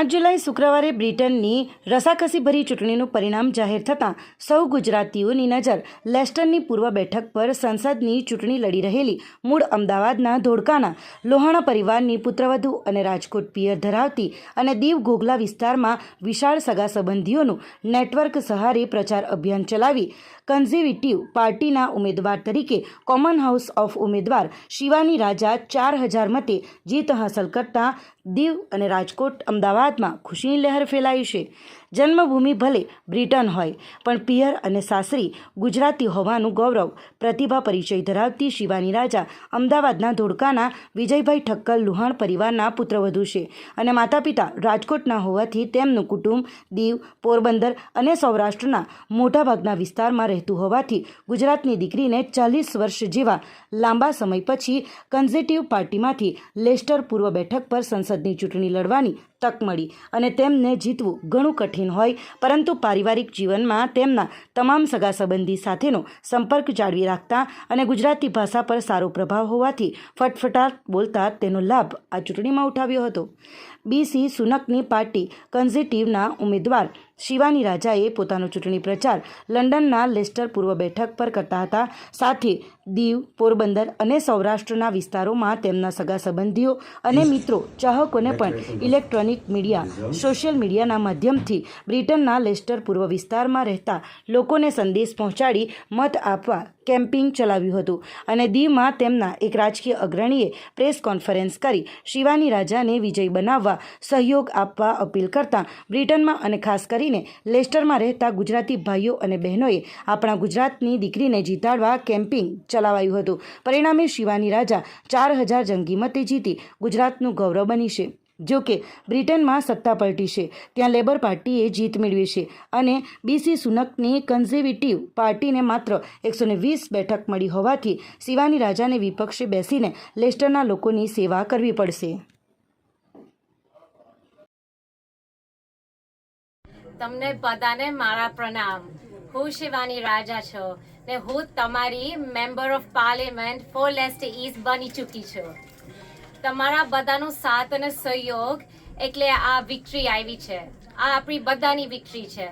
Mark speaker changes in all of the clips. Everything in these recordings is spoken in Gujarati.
Speaker 1: પાંચ જુલાઈ શુક્રવારે બ્રિટનની રસાકસીભરી ચૂંટણીનું પરિણામ જાહેર થતાં સૌ ગુજરાતીઓની નજર લેસ્ટનની પૂર્વ બેઠક પર સંસદની ચૂંટણી લડી રહેલી મૂળ અમદાવાદના ધોળકાના લોહાણા પરિવારની પુત્રવધુ અને રાજકોટ પિયર ધરાવતી અને દીવ ગોગલા વિસ્તારમાં વિશાળ સગા સંબંધીઓનું નેટવર્ક સહારે પ્રચાર અભિયાન ચલાવી કન્ઝર્વેટિવ પાર્ટીના ઉમેદવાર તરીકે કોમન હાઉસ ઓફ ઉમેદવાર શિવાની રાજા ચાર હજાર મતે જીત હાંસલ કરતા દીવ અને રાજકોટ અમદાવાદમાં ખુશીની લહેર ફેલાઈ છે. જન્મભૂમિ ભલે બ્રિટન હોય, પણ પિયર અને સાસરી ગુજરાતી હોવાનું ગૌરવ, પ્રતિભા, પરિચય ધરાવતી શિવાની રાજા અમદાવાદના ધોળકાના વિજયભાઈ ઠક્કર લુહાણ પરિવારના પુત્રવધુ છે અને માતા પિતા રાજકોટના હોવાથી તેમનું કુટુંબ દીવ, પોરબંદર અને સૌરાષ્ટ્રના મોટાભાગના વિસ્તારમાં રહેતું હોવાથી ગુજરાતની દીકરીને ચાલીસ વર્ષ જેવા લાંબા સમય પછી કન્ઝર્વેટિવ પાર્ટીમાંથી લેસ્ટર પૂર્વ બેઠક પર સંસદની ચૂંટણી લડવાની તક મળી અને તેમને જીતવું ઘણું કઠિન હોય, પરંતુ પારિવારિક જીવનમાં તેમના તમામ સગા સંબંધી સાથેનો સંપર્ક જાળવી રાખતા અને ગુજરાતી ભાષા પર સારો પ્રભાવ હોવાથી ફટફટાટ બોલતા તેનો લાભ આ ચૂંટણીમાં ઉઠાવ્યો હતો. બીસી સુનકની પાર્ટી કન્ઝર્વેટિવના ઉમેદવાર શિવાની રાજાએ પોતાનો ચૂંટણી પ્રચાર લંડનના લેસ્ટર પૂર્વ બેઠક પર કરતા હતા. સાથે દીવ, પોરબંદર અને સૌરાષ્ટ્રના વિસ્તારોમાં તેમના સગા સંબંધીઓ અને મિત્રો, ચાહકોને પણ ઇલેક્ટ્રોનિક મીડિયા, સોશિયલ મીડિયાના માધ્યમથી બ્રિટનના લેસ્ટર પૂર્વ વિસ્તારમાં રહેતા લોકોને સંદેશ પહોંચાડી મત આપવા કેમ્પિંગ ચલાવ્યું હતું અને દીવમાં તેમના એક રાજકીય અગ્રણીએ પ્રેસ કોન્ફરન્સ કરી શિવાની રાજાને વિજય બનાવવા સહયોગ આપવા અપીલ કરતાં બ્રિટનમાં અને ખાસ કરીને લેસ્ટરમાં રહેતા ગુજરાતી ભાઈઓ અને બહેનોએ આપણા ગુજરાતની દીકરીને જીતાડવા કેમ્પિંગ ચલાવાયું હતું. પરિણામે શિવાની રાજા ચાર હજાર જંગી મતે જીતી ગુજરાતનું ગૌરવ બની છે જો કે બ્રિટનમાં સત્તા પલટી છે. ત્યાં લેબર પાર્ટીએ જીત મેળવી છે અને બીસી સુનકની કન્ઝર્વેટિવ પાર્ટીને માત્ર એકસો વીસ બેઠક મળી હોવાથી શિવાની રાજાને વિપક્ષે બેસીને લેસ્ટરના લોકોની સેવા કરવી પડશે.
Speaker 2: તમને બધાને મારા પ્રણામ. હું શિવાની રાજા છું ને હું તમારી member of parliament for Leicester બની ચૂકી છું. તમારા બધાનો સાથ અને સહયોગ એટલે આ વિક્ટરી આવી છે. આ આપણી બધાની વિક્ટરી છે.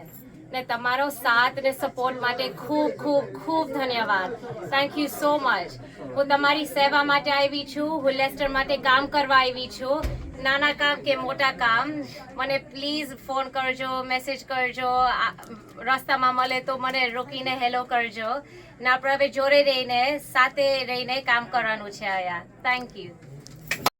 Speaker 2: ને તમારો સાથ ને સપોર્ટ માટે ખૂબ ખૂબ ખૂબ ધન્યવાદ. થેન્ક યુ સો મચ હું તમારી સેવા માટે આવી છું. હું લેસ્ટર માટે કામ કરવા આવી છું. નાના કામ કે મોટા કામ, મને પ્લીઝ ફોન કરજો મેસેજ કરજો. રસ્તામાં મળે તો મને રોકીને હેલો કરજો. ને આપણે હવે જોડે રહીને, સાથે રહીને કામ કરવાનું છે અહીંયા થેન્ક યુ